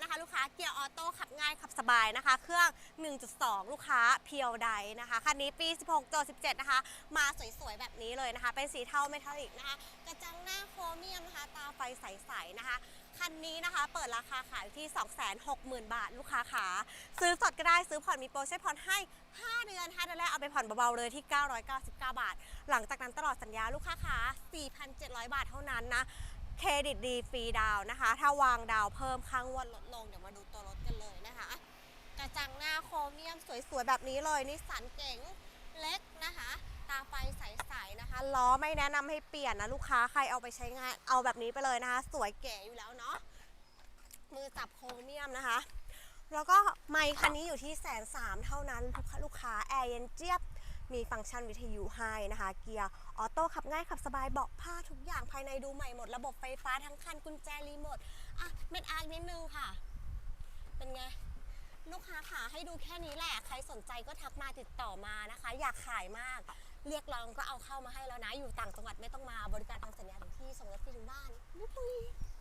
นะคะเกียร์ออโต้ขับง่ายขับสบายนะคะ เครื่อง 1.2 ลูกค้าเพียวไดนะคะคันนี้ปี 16ตัว17 นะคะ มาสวยๆ แบบนี้เลยนะคะ เป็นสีเทาเมทัลลิกนะคะ กระจังหน้าโครเมียมนะคะ ตาไฟใสๆนะคะคันนี้นะคะ เปิดราคาขายที่ 260,000 บาทลูกค้าขาซื้อสดก็ได้ซื้อผ่อนมีโปรใช้ผ่อนให้ 5 เดือน5เดือนแรกเอาไปผ่อนเบาๆเลยที่ 999 บาท หลังจากนั้นตลอดสัญญาลูกค้าขา4,700 บาทเท่านั้นนะ เครดิตดีฟรีดาวนะคะ ถ้าวางดาวเพิ่มค่างวดลดลง เดี๋ยวมาดูตัวรถกันเลยนะคะ กระจังหน้าโครเมียมสวยๆ แบบนี้เลยนิสสันเก๋งเล็กนะคะ ตาไฟใสๆนะคะ ล้อไม่แนะนำให้เปลี่ยนนะลูกค้าใครเอาไปใช้งานเอาแบบนี้ไปเลยนะคะ สวยเก๋อยู่แล้วเนาะมือจับโครเมียมนะคะ แล้วก็ไมค์คันนี้อยู่ที่แสนสามเท่านั้นลูกค้าแอร์เย็นเจี๊ยบ มีฟังก์ชันวิทยุให้นะคะ เกียร์ออโต้ขับง่ายขับสบายเบาะผ้าทุกอย่างภายในดูใหม่หมด ระบบไฟฟ้าทั้งคันกุญแจรีโมทอะเม็ดอาร์นิดนึงค่ะ เป็นไงลูกค้าขาให้ดูแค่นี้แหละ ใครสนใจก็ทักมาติดต่อมานะคะ อยากขายมาก เรียกร้องก็เอาเข้ามาให้แล้วนะ อยู่ต่างจังหวัดไม่ต้องมาบริการทางสัญญาถึงที่ส่งรถฟรีถึงบ้านบุ๊บ